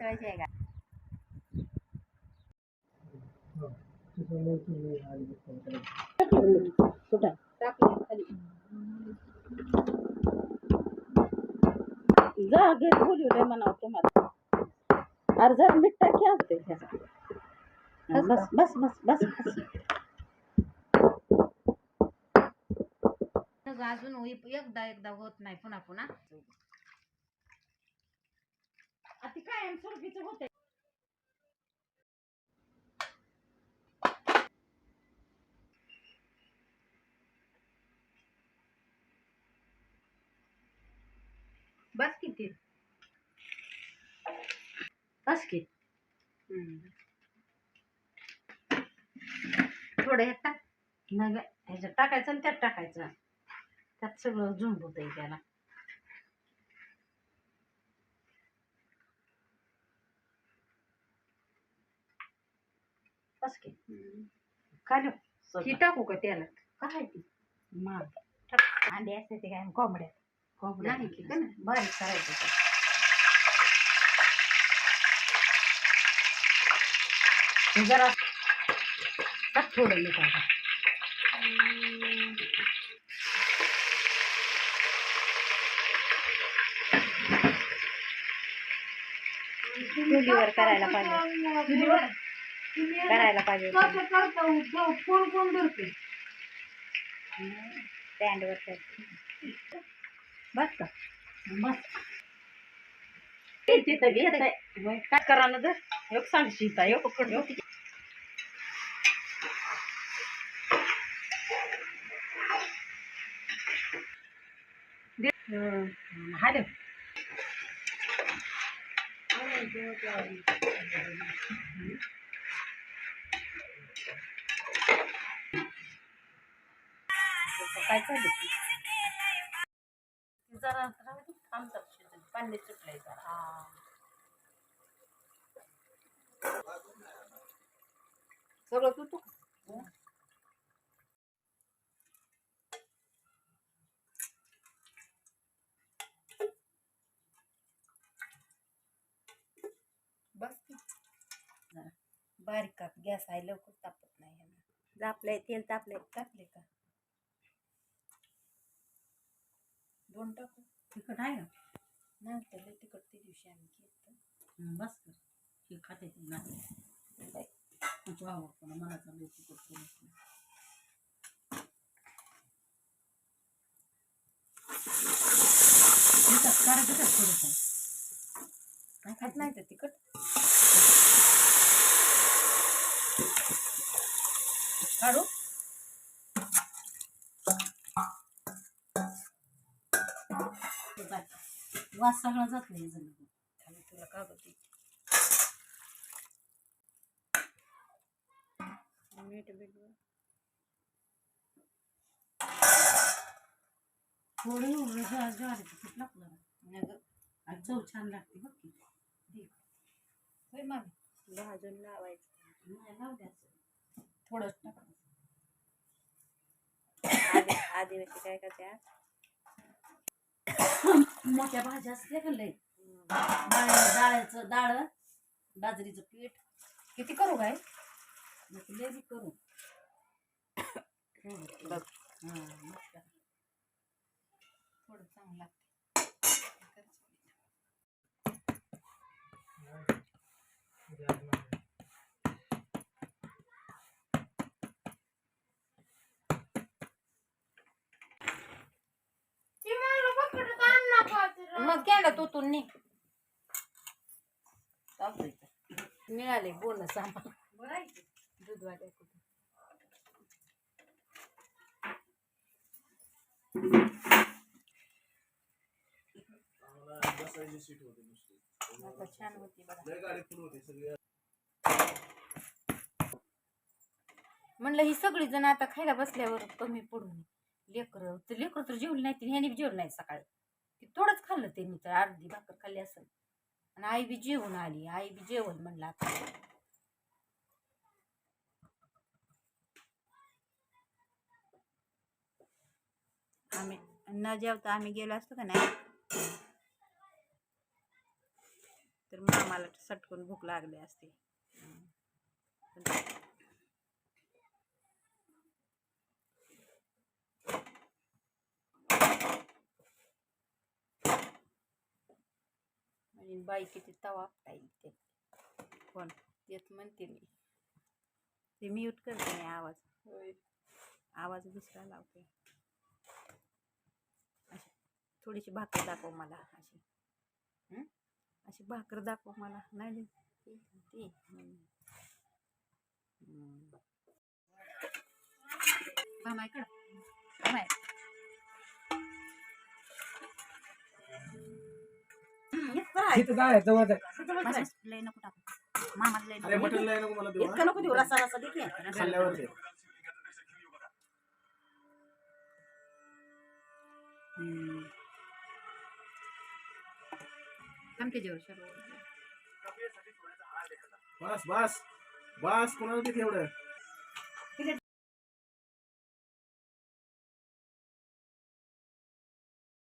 पितळाची आहे का कुठं टाकली खाली जा घे बोलवलंय म्हणावं तुम्हाला. अरे जरा मीठ टाकी असते बस बस बस बस बस मग अजून होई- एकदा एकदा होत नाही पुन्हा पुन्हा. आता होते बस किती बस की. थोडं हे टाक. मग ह्याच्यात टाकायचं आणि त्यात टाकायचं. त्यात सगळं झुंब होतंय त्याला. बस की खाली ही टाकू का त्याला काय ती? माग. अंडे असते ते काय कोंबड्या कोंबड्या नाही की? बारीक करायचं जरा थोडं मीठ आता. चुलीवर करायला पाहिजे. करायला पाहिजे कोण कोण धरते. स्टँडवर करते बस का? बस. तिथं घेत आहे काय करा ना जर एक सांगशी एक पकड. हॅलो काय चालू जरा थांबतात शिजून पाणी सुटलंय जरा. सगळं तू तू बस बारीक गॅस आहे लवकर तापत नाही तापलंय तेल तापलंय तापले का? दोन टाकू. तिखट आहे का नाही तर लय तिखट ते दिवशी आम्ही केलं हं, बस कर. हे खाते ती नाही खूप आवडतं ना मला चालू तिखट करून काढायचं का थोडंसं? नाही खात नाही तर तिखट? काढू? वास सगळा जात नाही जण आम्ही तुला कागद देते. मीठ बीठ थोडं एवढं ज्वा ज्वारीचं पीठ लागलं ना नाही गं. आणि चव छान लागते बघ की दे. होय मामी भाजून लावायचं नाही लावू द्यायचं थोडंच टाकायचं आधी आदिवासी म्हणजे काय करते मोठ्या भाज्या असते का लय डाळ डाळ्याचं डाळ बाजरीचं पीठ. किती करू काय? लय बी करू. हां थोडं चांगलं लागते मग तो तू नी मिळाले बोल आम्हाला दूध कुठे छान होती बघा. म्हणलं ही सगळी जण आता खायला बसल्यावर कमी पडून. लेकरं तर तर जेवली नाही ह्याने बी जेवलं नाही सकाळी. की थोडंच खाल्लं त्यांनी तर अर्धी भाकर खाल्ली असेल. आणि आई बी जेवून आली आई बी जेवण म्हणलं आता. आम्ही न जेवता आम्ही गेलो असतो का नाही? तर मामाला सटकून भूक लागली असते. आणि बाई किती तवा आपटाईल ते कोण? तेच म्हणते मी. ते म्यूट करते मी आवाज. आवाज दुसरा लावते. अशी थोडीशी भाकर दाखव मला अशी? अशी भाकर दाखव मला. नाही. ती. मामाकडं मामाय इथं काय आहे, जवळच आहे. बस, बस, लय नको टाकू मामाला लय अरे नको. मटण लय नको मला देऊ, इतकं? नको देऊ रसा रसा दे की. खाल्ल्यावर दे. हम्म. आमच्या जेवण सर्व बस बस बस कोणाला किती एवढं